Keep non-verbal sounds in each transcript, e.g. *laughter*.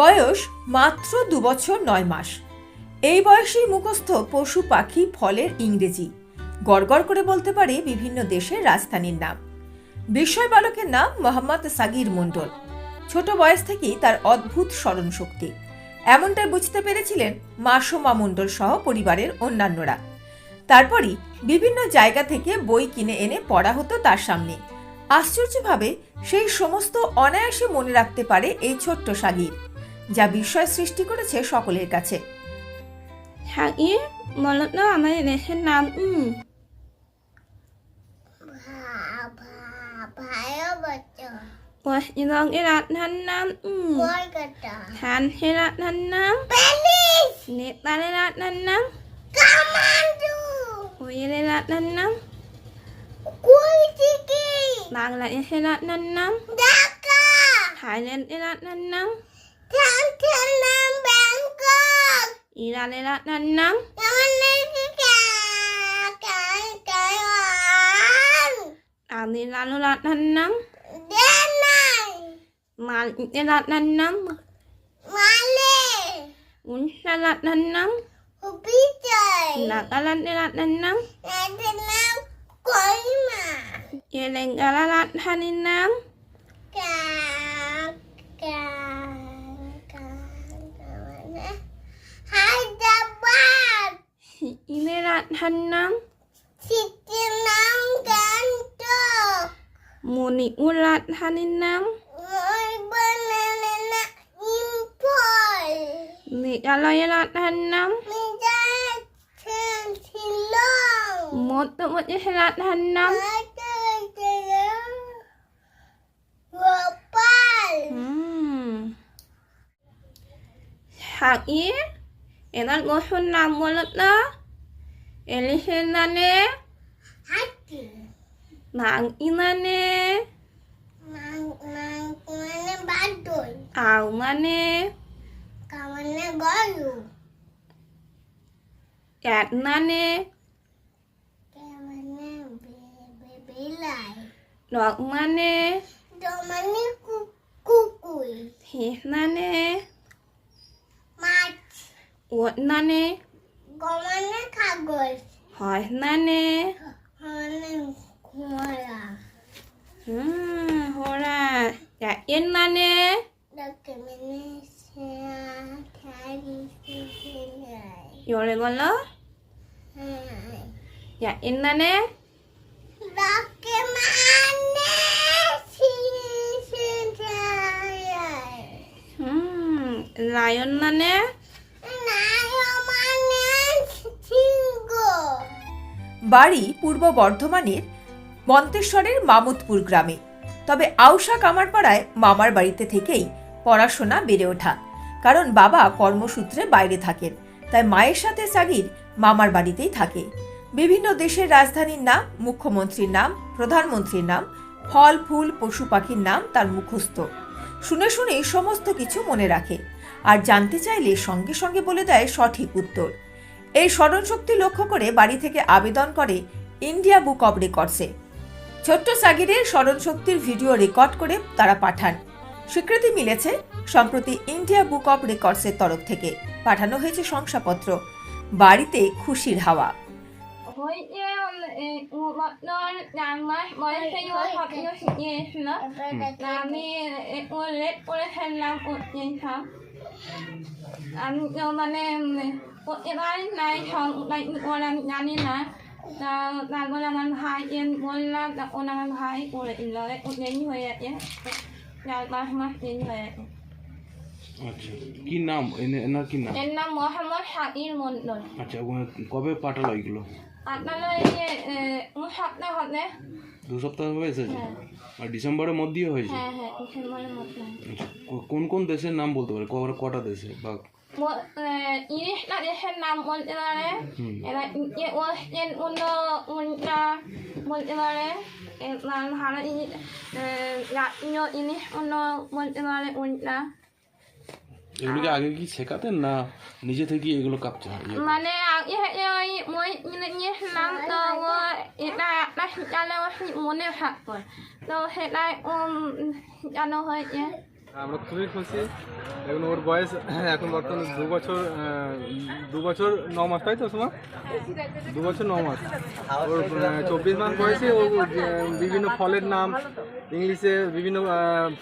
বয়স মাত্র দু বছর নয় মাস। এই বয়সেই মুখস্থ পশু পাখি ফলের ইংরেজি। গড়গড় করে বলতে পারে বিভিন্ন দেশের রাজধানীর নাম। বিস্ময় বালকের নাম মোহাম্মদ সাগির মণ্ডল ছোট বয়স থেকেই তার অদ্ভুত স্মরণ শক্তি এমনটাই বুঝতে পেরেছিলেন মাসোমা মণ্ডল সহ পরিবারের অন্যান্যরা। তারপরই বিভিন্ন জায়গা থেকে বই কিনে এনে পড়া হতো তার সামনে। আশ্চর্যভাবে সেই সমস্ত অনায়াসে মনে রাখতে পারে এই ছোট্ট সাগির। যা বিস্ময় সৃষ্টি করেছে সকলের কাছে। সাগির বলো তো আমাদের দেশের নাম কি? পশ্চিমবঙ্গের রাজধানীর নাম কি? কলকাতা। ফ্রান্সের রাজধানীর নাম? প্যারিস। নেপালের রাজধানীর নাম? কামান্ডু। কোয়েলের রাজধানীর নাম? কুইটিকি বাংলাদেশের রাজধানীর নাম? ঢাকা। থাইল্যান্ডের রাজধানীর নাম? ব্যাংকক ইরানের রাজধানীর নাম আমেরিকা কাইকাইওয়ান তামিলনাড়ুর রাজধানীর নাম চেন্নাই মালদ্বীপের রাজধানীর নাম মালে উড়িষ্যার রাজধানীর নাম বিজয় নাগাল্যান্ডের রাজধানীর নাম এদের নাম কইমা তেলেঙ্গানার রাজধানীর নাম কা কা কা মানে হায়দ্রাবাদ। *laughs* সিকিমের রাজধানীর নাম? সিটির নাম গ্যাংটক। মণিপুর রাজধানীর নাম? ইম্ফল। মেঘালয়ের রাজধানীর নাম? মধ্যপ্রদেশের রাজধানীর নাম? গোপাল হুম। সাকির এবার বসুর নাম বলো তো এলিশের নানে ভাঙি মানে আও মানে ক্যাট মানে ডগ মানে কুকুই ফিস মানে মাছ Ordnane. Gomane kagos. Hornane. Hornane hora. Hmm, hora. Ya innane. dạ yên tari sikinai. Yore gola? Ya innane. Dokimane sikinai. Hmm, lion nane. বাড়ি পূর্ব বর্ধমানের মন্তেশ্বরের মামুদপুর গ্রামে। তবে আউশা কামারপাড়ায় মামার বাড়িতে থেকেই পড়াশোনা বেড়ে ওঠা। কারণ বাবা কর্মসূত্রে বাইরে থাকেন, তাই মায়ের সাথে সাগির মামার বাড়িতেই থাকে। বিভিন্ন দেশের রাজধানীর নাম, মুখ্যমন্ত্রীর নাম, প্রধানমন্ত্রীর নাম, ফল, ফুল, পশু পাখির নাম তার মুখস্থ। শুনে শুনে সমস্ত কিছু মনে রাখে, আর জানতে চাইলে সঙ্গে সঙ্গে বলে দেয় সঠিক উত্তর। এই স্মরণশক্তি লক্ষ্য করে বাড়ি থেকে আবেদন করে ইন্ডিয়া বুক অব রেকর্ডসে। ছোট্ট সাগিরের স্মরণশক্তির ভিডিও রেকর্ড করে তারা পাঠান। স্বীকৃতি মিলেছে সম্প্রতি ইন্ডিয়া বুক অব রেকর্ডসের তরফ থেকে। পাঠানো হয়েছে শংসাপত্র। বাড়িতে খুশির হাওয়া। আমি করে ফেললাম আমি মানে নাই জানি না তা তারপরে আমার ভাইকে বললাম তখন আমার ভাই করে দিল একটু হয়ে গেছে চার পাঁচ মাস দেরি হয়ে গেছে আচ্ছা কি নাম এনার কি নাম এর নাম মোহাম্মদ শাকির মন্ডল আচ্ছা কবে পাঠালো এগুলো আপনারা এই যে দু সপ্তাহ হবে দু সপ্তাহ এসেছে। আর ডিসেম্বরের মধ্যেই হয়েছে হ্যাঁ হ্যাঁ ডিসেম্বরের মধ্যে আচ্ছা কোন কোন দেশের নাম বলতে পারে কটা দেশে বা ব- আহ, ইংলিশটা দেশের নাম বলতে পারে হুম। এবার যে ওয়েস্টার্ন উন্ড উন্ডা বলতে পারে এবার ভারত ই- আহ, জাতীয় ইংলিশ উন্ড বলতে পারে উন্ডা এগুলোকে আগে কি শেখাতেন না নিজে থেকে এগুলো কাঁপছে মানে আগে থেকে ওই মই নিয়েছিলাম তো ও এটা একটা শিখালে ও শি- মনে থাকতো তো সেটাই ও শিখানো হয়েছে আমরা খুবই খুশি। এখন ওর বয়স এখন বর্তমানে দু বছর দু বছর ন মাস, তাই তো সময় দু বছর ন মাস। ওর চব্বিশ মাস বয়সে ও, বিভিন্ন ফলের নাম ইংলিশে বিভিন্ন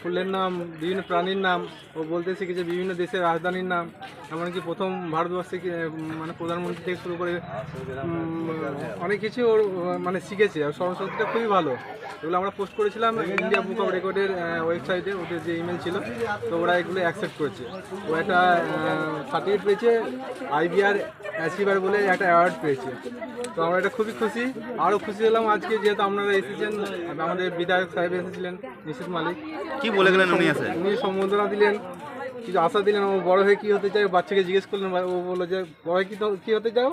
ফুলের নাম, বিভিন্ন প্রাণীর নাম। ও বলতে শিখেছে বিভিন্ন দেশের রাজধানীর নাম। এমনকি প্রথম ভারতবর্ষে মানে প্রধানমন্ত্রী থেকে শুরু করে অনেক কিছু ওর মানে শিখেছে। আর স্মরণশক্তিটা খুবই ভালো। এগুলো আমরা পোস্ট করেছিলাম ইন্ডিয়া বুক অফ রেকর্ডের ওয়েবসাইটে ওদের যে ইমেল ছিল, তো ওরা এগুলো অ্যাকসেপ্ট করেছে। ও একটা সার্টিফিকেট পেয়েছে আইবিআর অ্যাচিভার বলে একটা অ্যাওয়ার্ড পেয়েছে। তো আমরা এটা খুবই খুশি। আরও খুশি হলাম আজকে যেহেতু আপনারা এসেছেন আমাদের বিধায়ক সাহেব এসেছিলেন নিশিত মালিক। কি বলে গেলেন উনি আছে উনি সম্বোধনা দিলেন কিছু আশা দিলেন ও বড় হয়ে কী হতে চায় বাচ্চাকে জিজ্ঞেস করলেন ও বলল যে বড় হয়ে কী হতে চাও?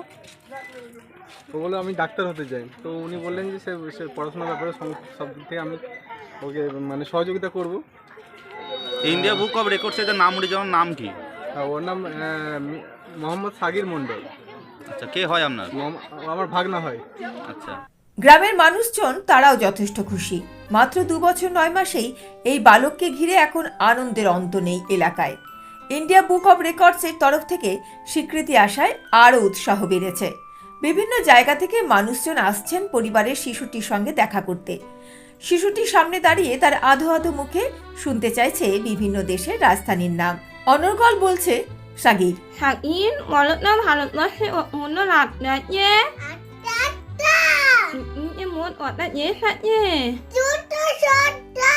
ও বলল আমি ডাক্তার হতে চাই। তো উনি বললেন যে সে সে পড়াশোনার ব্যাপারে সব দিক থেকে আমি ওকে মানে সহযোগিতা করব। ইন্ডিয়া বুক অফ রেকর্ডসে যে নাম উঠে যাওয়ার নাম কি? ওর নাম মোহাম্মদ সাগির মণ্ডল। আচ্ছা কে হয় আপনার? আমার ভাগনা হয়। আচ্ছা। গ্রামের মানুষজন তারাও যথেষ্ট খুশি। মাত্র দু বছর নয় মাসেই এই বালককে ঘিরে এখন আনন্দের অন্ত নেই এলাকায়। ইন্ডিয়া বুক অব রেকর্ডসের তরফ থেকে স্বীকৃতি আসায় আরও উৎসাহ বেড়েছে। বিভিন্ন জায়গা থেকে মানুষজন আসছেন পরিবারের শিশুটির সঙ্গে দেখা করতে। শিশুটির সামনে দাঁড়িয়ে তার আধো আধো মুখে শুনতে চাইছে বিভিন্ন দেশের রাজধানীর নাম। অনর্গল বলছে সাগির সাকিন বলো তো ভারতবর্ষে অন্য রাজনীতি আটা মোট কটা দেশ আছে দুটো সত্তা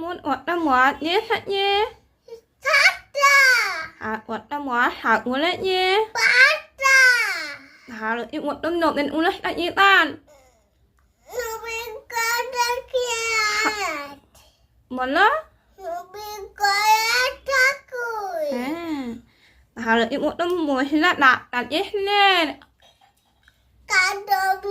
মোট কটা মহাদেশ আছে সাতটা আর কটা মহাসাগর আছে পাঁচটা ভারতে মোট নবেন উনিশটা ইতান নবীন কটা খেয়াল বলো নবীন 하루 이모도 뭐해라 나나 예네 가도비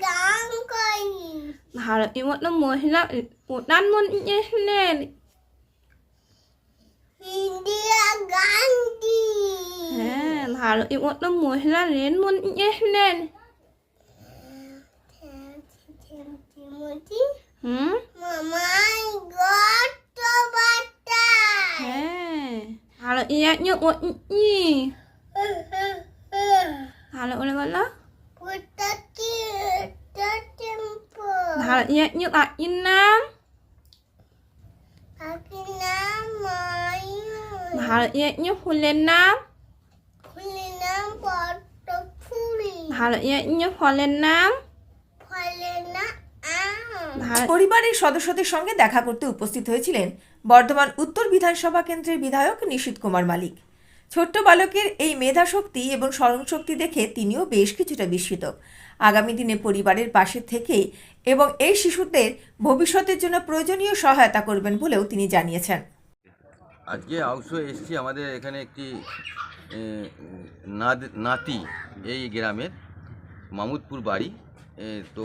강거이 하루 이모도 뭐해라 못난 문 예네 인디아 간디 하루 이모도 뭐해라 렌문 예네 응? 마마 이거 ভারতে জাতীয় অতিথি ভালো করে বলো পুটাকি টেম্পো ভারতে জাতীয় পাখির নাম পাখি নাম ময়ূর ভারতে জাতীয় ফুলের নাম ফুলি নাম পদ্ম ফুলি ভারতে জাতীয় ফলের নাম ফলে না আম পরিবারের সদস্যদের সঙ্গে দেখা করতে উপস্থিত হয়েছিলেন বর্ধমান উত্তর বিধানসভা কেন্দ্রের বিধায়ক নিশীত কুমার মালিক। ছোট্ট বালকের এই মেধাশক্তি এবং স্মরণশক্তি দেখে তিনিও বেশ কিছুটা বিস্মিত। আগামী দিনে পরিবারের পাশে থেকে এবং এই শিশুদের ভবিষ্যতের জন্য প্রয়োজনীয় সহায়তা করবেন বলেও তিনি জানিয়েছেন। আজকে অবশ্য এসছি আমাদের এখানে একটি নাতি এই গ্রামের, মামুদপুর বাড়ি। তো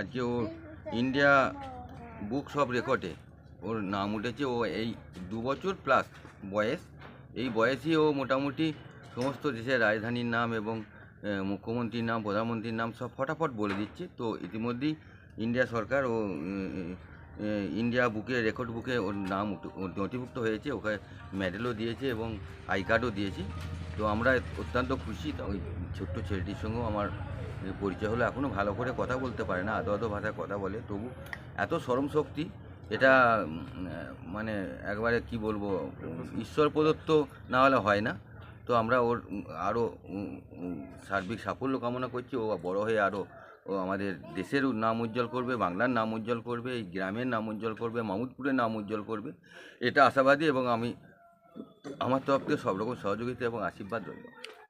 আজকে ও ইন্ডিয়া বুকস অফ রেকর্ডে ওর নাম উঠেছে, ও এই দু বছর প্লাস বয়স। এই বয়সই ও মোটামুটি সমস্ত দেশের রাজধানীর নাম এবং মুখ্যমন্ত্রীর নাম, প্রধানমন্ত্রীর নাম সব ফটাফট বলে দিচ্ছে। তো ইতিমধ্যেই ইন্ডিয়া সরকার ও ইন্ডিয়া বুকে রেকর্ড বুকে ওর নাম নথিভুক্ত হয়েছে। ওখানে মেডেলও দিয়েছে এবং আই কার্ডও দিয়েছে। তো আমরা অত্যন্ত খুশি। ওই ছোট্ট ছেলেটির সঙ্গেও আমার পরিচয় হলো। এখনও ভালো করে কথা বলতে পারে না, আদো আদো ভাষায় কথা বলে। তবু এত স্মরণ শক্তি এটা মানে একবারে কি বলব ঈশ্বর প্রদত্ত না হলে হয় না। তো আমরা ওর আরও সার্বিক সাফল্য কামনা করছি। ও বড় হয়ে আরও ও আমাদের দেশের নাম উজ্জ্বল করবে, বাংলার নাম উজ্জ্বল করবে, এই গ্রামের নাম উজ্জ্বল করবে, মামুদপুরের নাম উজ্জ্বল করবে। এটা আশাবাদী এবং আমি, আমার তরফ থেকে সব রকম সহযোগিতা এবং আশীর্বাদ রইল।